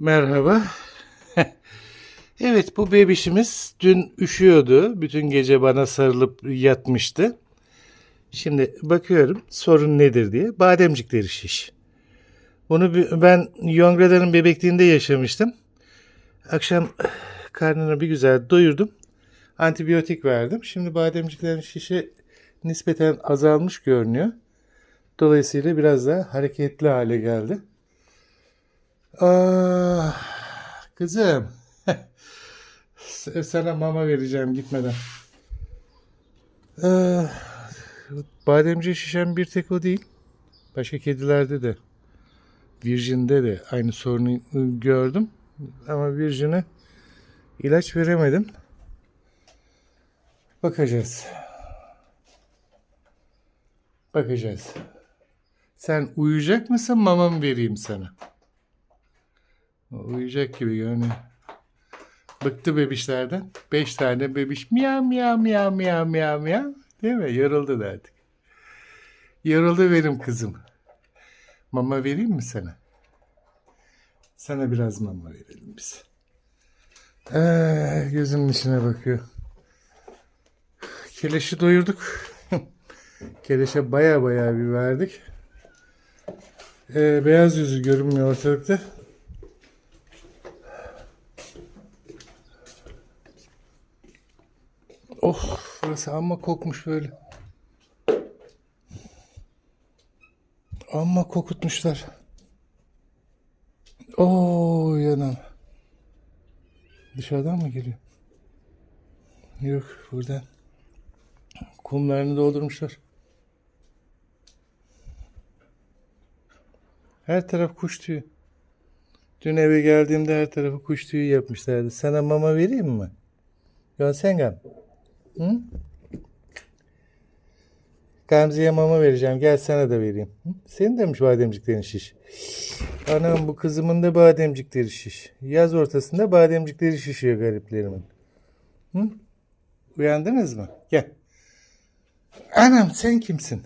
Merhaba. evet bu bebişimiz dün üşüyordu. Bütün gece bana sarılıp yatmıştı. Şimdi bakıyorum sorun nedir diye. Bademcikleri şiş. Bunu ben Yongrada'nın bebekliğinde yaşamıştım. Akşam karnını bir güzel doyurdum. Antibiyotik verdim. Şimdi bademciklerin şişi nispeten azalmış görünüyor. Dolayısıyla biraz daha hareketli hale geldi. Ah, kızım. Sana mama vereceğim gitmeden. Ah, bademci şişen bir tek o değil. Başka kedilerde de. Virgin'de de aynı sorunu gördüm. Ama Virgin'e ilaç veremedim. Bakacağız. Bakacağız. Sen uyuyacak mısın mama vereyim sana? Uyuyacak gibi görünüyor. Bıktı bebişlerden. Beş tane bebiş miyav miyav miyav miyav miyav miyav. Değil mi? Yoruldu da artık. Yoruldu benim kızım. Mama vereyim mi sana? Sana biraz mama verelim biz. Ee, gözümün içine bakıyor. Keleşi doyurduk. Keleşe baya baya bir verdik. Ee, beyaz yüzü görünmüyor ortalıkta. Oh, burası amma kokmuş böyle. Amma kokutmuşlar. Oo yanam. Dışarıdan mı geliyor? Yok buradan. Kumlarını doldurmuşlar. Her taraf kuş tüyü. Dün eve geldiğimde her tarafı kuş tüyü yapmışlardı. Sana mama vereyim mi? Yonsengam. Hı? Gamze'ye mama vereceğim. Gel sana da vereyim. Hı? Senin demiş bademciklerin şiş. Anam bu kızımın da bademcikleri şiş. Yaz ortasında bademcikleri şişiyor gariplerimin. Hı? Uyandınız mı? Gel. Anam sen kimsin?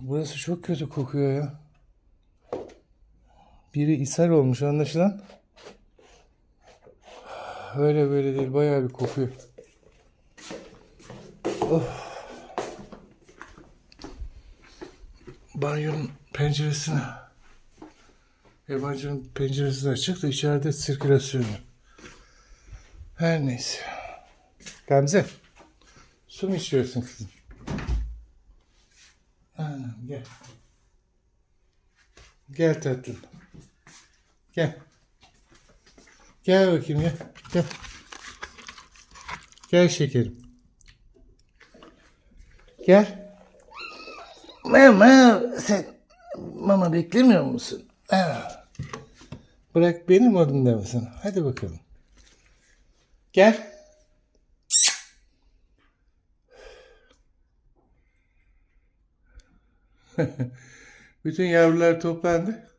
Burası çok kötü kokuyor ya. Biri ishal olmuş anlaşılan. Öyle böyle değil. Bayağı bir kokuyor. Of. Banyonun penceresine ev banyonun penceresi de açık da içeride sirkülasyon. Her neyse. Gamze. Su mu içiyorsun kızım? Anam gel. Gel tatlım. Gel. Gel bakayım gel. Gel. Gel şekerim. Gel. Mama sen mama beklemiyor musun? Ha. Bırak benim odamda mısın? Hadi bakalım. Gel. Bütün yavrular toplandı.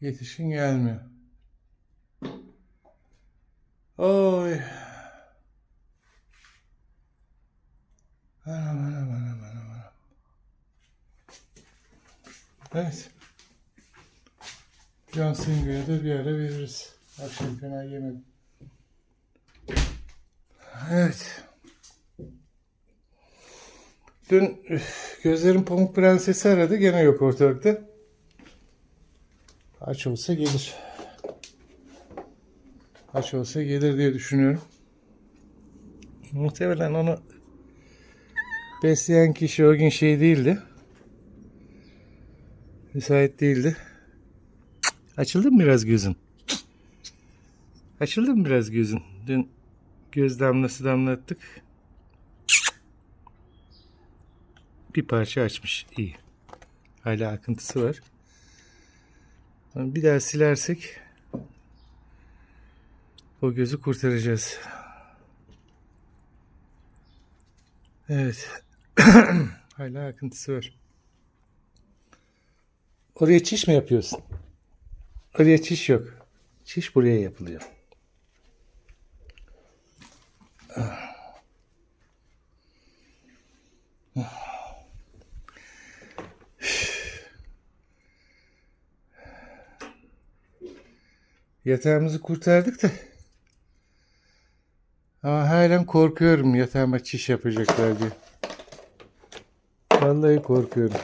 Yetişkin gelmiyor. Oy. Anam anam anam. Evet. Can Singa'ya da bir ara veririz. Akşam fena yemedim. Evet. Dün üf, gözlerim Pamuk Prensesi aradı. Gene yok ortalıkta. Aç olsa gelir. Aç olsa gelir diye düşünüyorum. Muhtemelen onu besleyen kişi o gün şey değildi. Müsait değildi. Açıldı mı biraz gözün? Açıldı mı biraz gözün? Dün göz damlası damlattık. Bir parça açmış. İyi. Hala akıntısı var. Bir daha silersek o gözü kurtaracağız. Evet. Hala akıntısı var. Oraya çiş mi yapıyorsun? Oraya çiş yok. Çiş buraya yapılıyor. Yatağımızı kurtardık da. Ama halen korkuyorum yatağıma çiş yapacaklar diye. Vallahi korkuyorum.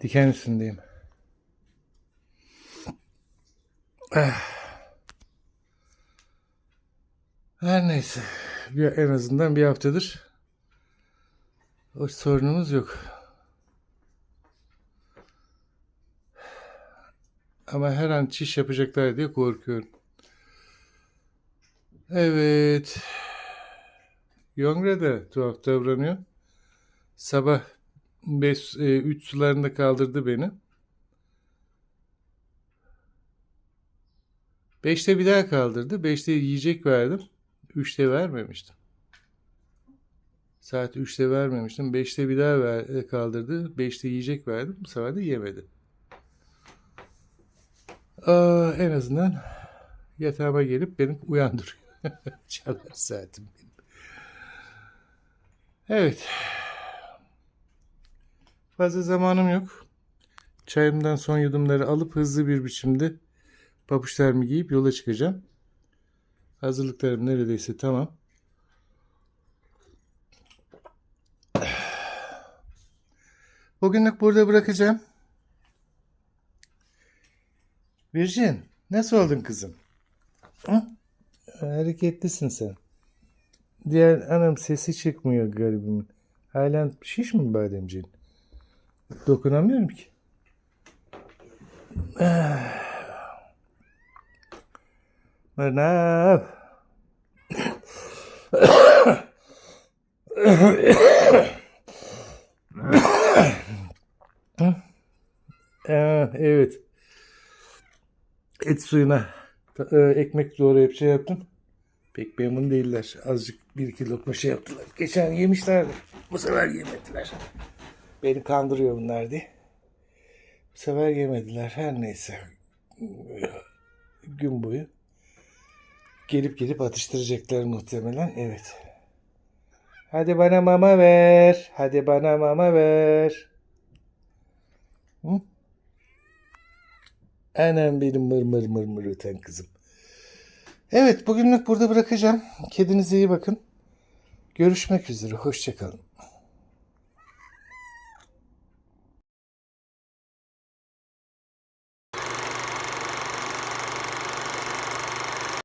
Diken üstündeyim. Ah. Her neyse. Bir, en azından bir haftadır o sorunumuz yok. Ama her an çiş yapacaklar diye korkuyorum. Evet. Yongre de tuhaf davranıyor. Sabah 5 3 sularında kaldırdı beni. 5'te bir daha kaldırdı. 5'te yiyecek verdim. 3'te vermemiştim. Saat 3'te vermemiştim. 5'te bir daha ver, kaldırdı. 5'te yiyecek verdim. Bu sefer de yemedi. Aa, en azından yatağıma gelip beni uyandırıyor. Çalar saatim benim. Evet. Fazla zamanım yok. Çayımdan son yudumları alıp hızlı bir biçimde papuçlarımı giyip yola çıkacağım. Hazırlıklarım neredeyse tamam. Bugünlük burada bırakacağım. Virgin, nasıl oldun kızım? Hı? Hareketlisin sen. Diğer anam sesi çıkmıyor garibimin. Halen şiş mi bademciğin? Dokunamıyorum ki. Mırnav. Aa, evet. Et suyuna e, ekmek doğrayıp şey yaptım. Pek memnun değiller. Azıcık bir iki lokma şey yaptılar. Geçen yemişlerdi. Bu sefer yemediler. Beni kandırıyor bunlar diye. Bu sefer yemediler. Her neyse. Gün boyu gelip gelip atıştıracaklar muhtemelen. Evet. Hadi bana mama ver. Hadi bana mama ver. Hı? Anam benim mır mır mır mır öten kızım. Evet bugünlük burada bırakacağım. Kedinize iyi bakın. Görüşmek üzere. Hoşçakalın.